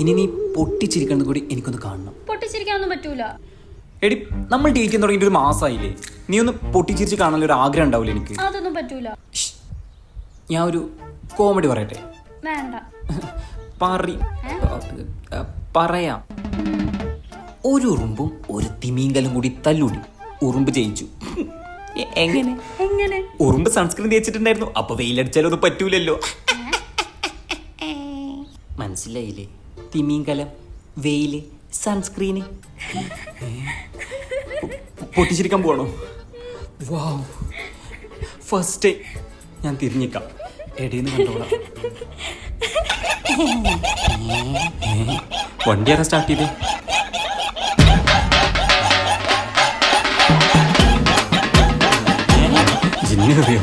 ഇനി നീ പൊട്ടിച്ചിരിക്കണം കൂടി എനിക്കൊന്ന് കാണണം. പൊട്ടിച്ചിരിക്കാനൊന്നും പറ്റൂല. എടി നമ്മൾ ഡേറ്റ് ചെയ്യാൻ തുടങ്ങിയിട്ട് ഒരു മാസമായില്ലേ നീ ഒന്ന് പൊട്ടിച്ചിരിച്ച് കാണാൻ ഒരു ആഗ്രഹം ഉണ്ടാവില്ല എനിക്ക്? അതൊന്നും പറ്റൂല. ഞാൻ ഒരു കോമഡി പറയട്ടെ? വേണ്ട. പറി പറയാം. ഒരു ഉറുമ്പും ഒരു തിമീങ്കലും കൂടി തല്ലുടി. ഉറുമ്പ് ജയിച്ചു. എങ്ങനെ? എങ്ങനെ? ഉറുമ്പ് സൺസ്ക്രീൻ തേച്ചിട്ടുണ്ടായിരുന്നു അപ്പൊ വെയിലടിച്ചാലും അത് പറ്റൂലല്ലോ മനസ്സിലായില്ലേ? തിമീങ്കലം വെയിൽ സൺസ്ക്രീന് പൊട്ടിച്ചിരിക്കാൻ പോകണോ വാവ് ഫസ്റ്റ് ഡേ ഞാൻ തിരിഞ്ഞിക്കാം. എടീന്ന് കണ്ടോളാം. വണ്ടി ആരാ സ്റ്റാർട്ട് ചെയ്തേ? ജിന്നിനറിയോ